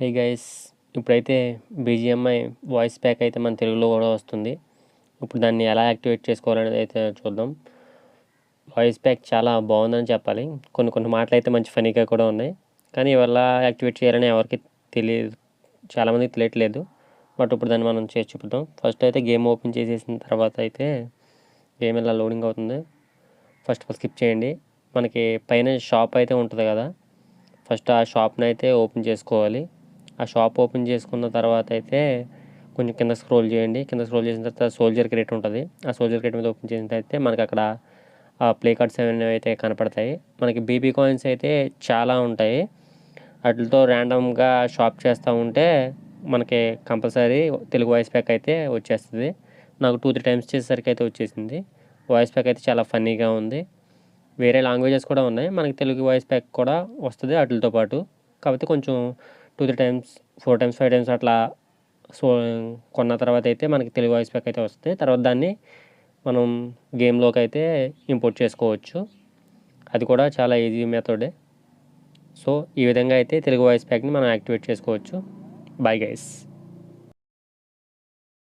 హే guys ఇప్పుడైతే BGMI voice pack అయితే మన తెలుగులో కూడా వస్తుంది. ఇప్పుడు దాన్ని ఎలా యాక్టివేట్ చేసుకోవాలనేది అయితే చూద్దాం. వాయిస్ ప్యాక్ చాలా బాగుందని చెప్పాలి. కొన్ని కొన్ని మాటలు అయితే మంచి ఫనీగా కూడా ఉన్నాయి. కానీ ఎలా యాక్టివేట్ చేయాలని ఎవరికి తెలియదు చాలామందికి తెలియట్లేదు. బట్ ఇప్పుడు దాన్ని మనం చేసి చూపుతాం ఫస్ట్ అయితే గేమ్ ఓపెన్ చేసేసిన తర్వాత అయితే గేమ్ ఇలా లోడింగ్ అవుతుంది. ఫస్ట్ ఆఫ్ ఆల్ స్కిప్ చేయండి. మనకి పైన షాప్ అయితే ఉంటుంది కదా. ఫస్ట్ ఆ షాప్ని అయితే ఓపెన్ చేసుకోవాలి. ఆ షాప్ ఓపెన్ చేసుకున్న తర్వాత అయితే కొంచెం కింద స్క్రోల్ చేయండి. కింద స్క్రోల్ చేసిన తర్వాత సోల్జర్ క్రేట్ ఉంటుంది. ఆ సోల్జర్ క్రేట్ మీద ఓపెన్ చేసిన అయితే మనకి అక్కడ ఆ ప్లే కార్డ్స్ అనేవి అయితే కనపడతాయి. మనకి బీబీ కాయిన్స్ అయితే చాలా ఉంటాయి. వాటితో ర్యాండమ్గా షాప్ చేస్తూ ఉంటే మనకి కంపల్సరీ తెలుగు వాయిస్ ప్యాక్ అయితే వచ్చేస్తుంది. నాకు టూ త్రీ టైమ్స్ చేసేసరికి అయితే వచ్చేసింది. వాయిస్ ప్యాక్ అయితే చాలా ఫన్నీగా ఉంది. వేరే లాంగ్వేజెస్ కూడా ఉన్నాయి. మనకి తెలుగు వాయిస్ ప్యాక్ కూడా వస్తుంది వాటితో పాటు. కాకపోతే కొంచెం two three times four times five times అట్లా సో కొన్న తర్వాత అయితే మనకి తెలుగు వాయిస్ ప్యాక్ అయితే వస్తుంది. తర్వాత దాన్ని మనం గేమ్లోకి అయితే ఇంపోర్ట్ చేసుకోవచ్చు. అది కూడా చాలా ఈజీ మెథడే. సో ఈ విధంగా అయితే తెలుగు వాయిస్ ప్యాక్ని మనం యాక్టివేట్ చేసుకోవచ్చు. Bye guys